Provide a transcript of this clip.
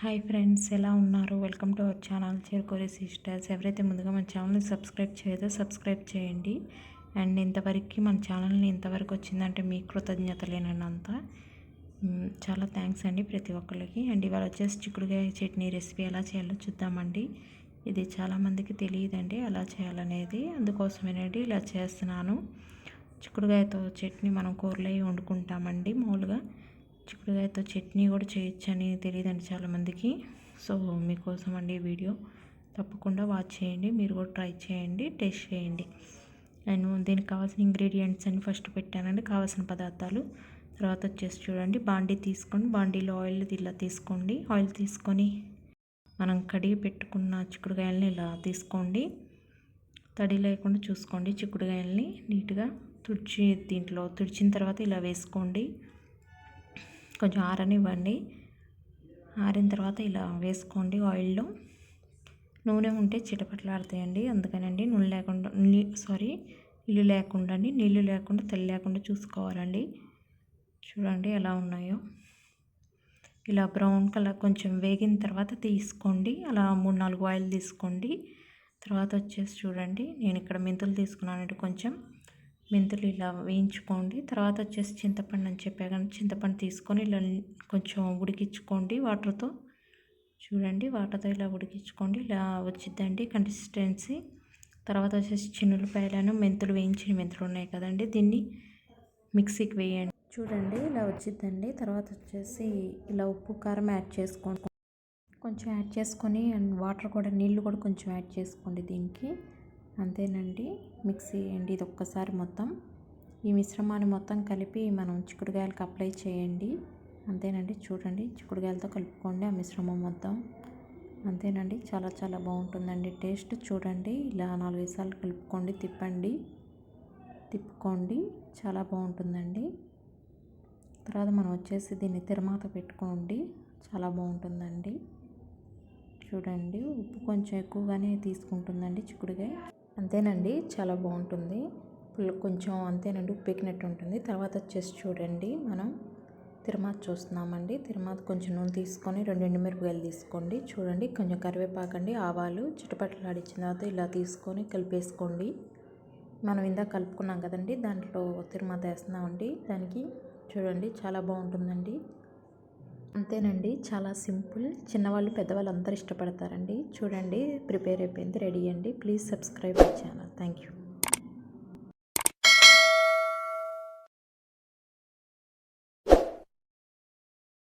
Hi friends ఎలా ఉన్నారు? Welcome to our channel చేరుకోరే సిస్టర్స్. ఎవరైతే ముందుగా మన ఛానల్ని సబ్స్క్రైబ్ చేయదో సబ్స్క్రైబ్ చేయండి. అండ్ ఇంతవరకు మన ఛానల్ని ఇంతవరకు వచ్చిందంటే మీ కృతజ్ఞతలేనంతా. చాలా థ్యాంక్స్ అండి ప్రతి ఒక్కరికి అండ్ ఇవాళ వచ్చేసి చిక్కుడుకాయ చట్నీ రెసిపీ ఎలా చేయాలో చూద్దామండి. ఇది చాలామందికి తెలియదండి ఎలా చేయాలనేది. అందుకోసమేనండి ఇలా చేస్తున్నాను. చిక్కుడుకాయతో చట్నీ మనం కూరలో వండుకుంటామండి మామూలుగా. చిక్కుడుకాయతో చట్నీ కూడా చేయొచ్చని తెలియదండి చాలామందికి. సో మీకోసం అండి ఈ వీడియో. తప్పకుండా వాచ్ చేయండి మీరు కూడా ట్రై చేయండి టేస్ట్ చేయండి. నేను దీనికి కావాల్సిన ఇంగ్రీడియంట్స్ అన్ని ఫస్ట్ పెట్టానండి కావాల్సిన పదార్థాలు. తర్వాత వచ్చేసి చూడండి బాండీ తీసుకోండి బాండీలో ఆయిల్ ఇలా తీసుకోండి. ఆయిల్ తీసుకొని మనం కడిగి పెట్టుకున్న చిక్కుడుకాయలని ఇలా తీసుకోండి. తడి లేకుండా చూసుకోండి చిక్కుడుకాయలని నీట్గా తుడిచి దీంట్లో తుడిచిన తర్వాత ఇలా వేసుకోండి. కొంచెం ఆరనివ్వండి. ఆరిన తర్వాత ఇలా వేసుకోండి ఆయిల్లో. నూనె ఉంటే చిటపట్లాడతాయండి. అందుకనండి నూనె లేకుండా నీ సారీ ఇల్లు లేకుండా అండి. నీళ్ళు లేకుండా తెల్ల లేకుండా చూసుకోవాలండి. చూడండి ఎలా ఉన్నాయో. ఇలా బ్రౌన్ కలర్ కొంచెం వేగిన తర్వాత తీసుకోండి. అలా మూడు నాలుగు ఆయిల్ తీసుకోండి. తర్వాత వచ్చేసి చూడండి. నేను ఇక్కడ మెంతులు తీసుకున్నానండి కొంచెం. మెంతులు ఇలా వేయించుకోండి. తర్వాత వచ్చేసి చింతపండు అని చెప్పా కానీ చింతపండు తీసుకొని ఇలా కొంచెం ఉడికించుకోండి వాటర్తో. చూడండి వాటర్తో ఇలా ఉడికించుకోండి ఇలా వచ్చిద్దండి కన్సిస్టెన్సీ తర్వాత వచ్చేసి చిన్నులపాయలను మెంతులు వేయించిన మెంతులు ఉన్నాయి కదండి దీన్ని మిక్సీకి వేయండి. చూడండి ఇలా వచ్చిద్దండి. తర్వాత వచ్చేసి ఇలా ఉప్పు కారం యాడ్ చేసుకోండి. కొంచెం యాడ్ చేసుకొని అండ్ వాటర్ కూడా నీళ్ళు కూడా కొంచెం యాడ్ చేసుకోండి దీనికి. అంతేనండి. మిక్సీ వేయండి ఇది ఒక్కసారి మొత్తం. ఈ మిశ్రమాన్ని మొత్తం కలిపి మనం చిక్కుడుకాయలకు అప్లై చేయండి. అంతేనండి. చూడండి. చిక్కుడుకాయలతో కలుపుకోండి ఆ మిశ్రమం మొత్తం. అంతేనండి. చాలా చాలా బాగుంటుందండి. టేస్ట్ చూడండి. ఇలా నాలుగు సార్లు కలుపుకోండి. తిప్పండి. తిప్పుకోండి. చాలా బాగుంటుందండి. తర్వాత మనం వచ్చేసి దీన్ని తిరమాత పెట్టుకోండి. చాలా బాగుంటుందండి. చూడండి. ఉప్పు కొంచెం ఎక్కువగానే తీసుకుంటుందండి చిక్కుడుకాయ. అంతేనండి. చాలా బాగుంటుంది. కొంచెం అంతేనండి. ఉప్పెక్కినట్టు ఉంటుంది తర్వాత వచ్చేసి చూడండి మనం. తిరుమాత చూస్తున్నామండి. తిరుమాత కొంచెం నూనె తీసుకొని రెండు ఎండుమిరపకాయలు తీసుకోండి. చూడండి. కొంచెం కరివేపాకండి ఆవాలు చిటపట్లాడిచ్చిన తర్వాత ఇలా తీసుకొని కలిపేసుకోండి. మనం ఇందాక కలుపుకున్నాం కదండి. దాంట్లో తిరుమాత వేస్తున్నామండి దానికి చూడండి. చాలా బాగుంటుందండి. అంతేనండి. చాలా సింపుల్. చిన్నవాళ్ళు పెద్దవాళ్ళు అందరూ ఇష్టపడతారండి. చూడండి ప్రిపేర్ అయిపోయింది రెడీ అండి. Please subscribe my channel. Thank you